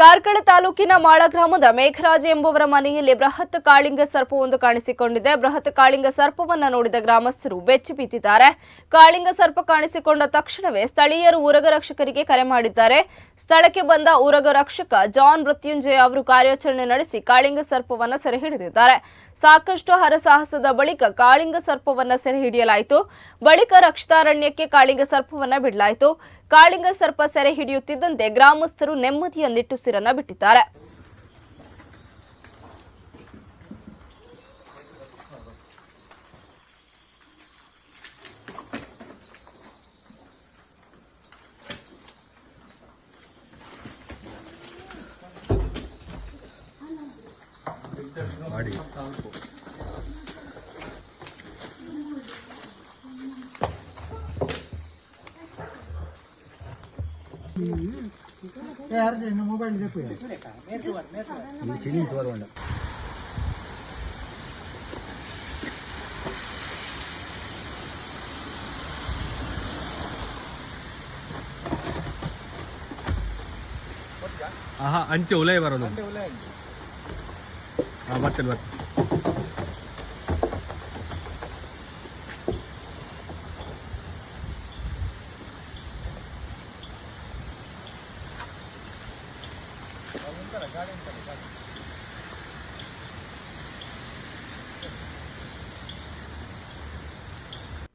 ಕಾರ್ಕಳ ತಾಲೂಕಿನ ಮಾಳ ಗ್ರಾಮದ ಮೇಘರಾಜ ಎಂಬುವರ ಮನೆಯಲ್ಲಿ ಬೃಹತ್ ಕಾಳಿಂಗ ಸರ್ಪವೊಂದು ಕಾಣಿಸಿಕೊಂಡಿದೆ. ಬೃಹತ್ ಕಾಳಿಂಗ ಸರ್ಪವನ್ನು ನೋಡಿದ ಗ್ರಾಮಸ್ಥರು ಬೆಚ್ಚಿ ಬಿದ್ದಿದ್ದಾರೆ ಕಾಳಿಂಗ ಸರ್ಪ ಕಾಣಿಸಿಕೊಂಡ ತಕ್ಷಣವೇ ಸ್ಥಳೀಯರು ಊರಗ ರಕ್ಷಕರಿಗೆ ಕರೆ ಮಾಡಿದ್ದಾರೆ. ಸ್ಥಳಕ್ಕೆ ಬಂದ ಊರಗ ರಕ್ಷಕ ಜಾನ್ ಮೃತ್ಯುಂಜಯ ಅವರು ಕಾರ್ಯಾಚರಣೆ ನಡೆಸಿ ಕಾಳಿಂಗ ಸರ್ಪವನ್ನು ಸೆರೆ ಹಿಡಿದಿದ್ದಾರೆ. ಸಾಕಷ್ಟು ಹರಸಾಹಸದ ಬಳಿಕ ಕಾಳಿಂಗ ಸರ್ಪವನ್ನು ಸೆರೆ ಹಿಡಿಯಲಾಯಿತು. ಬಳಿಕ ರಕ್ಷಿತಾರಣ್ಯಕ್ಕೆ ಕಾಳಿಂಗ ಸರ್ಪವನ್ನು ಬಿಡಲಾಯಿತು. ಕಾಳಿಂಗ ಸರ್ಪ ಸೆರೆ ಹಿಡಿಯುತ್ತಿದ್ದಂತೆ ಗ್ರಾಮಸ್ಥರು ನೆಮ್ಮದಿಯ ನಿಟ್ಟುಸಿರನ್ನ ಬಿಟ್ಟಿದ್ದಾರೆ. ಮೊಬೈಲ್ ಬೇಕು ಆಹಾ ಅಂಚೆ ಉಲೈ ಬರೋದು ಹಾಂ ಬರ್ತೇನೆ ಬರ್ತೇನೆ 我们再来加练一下你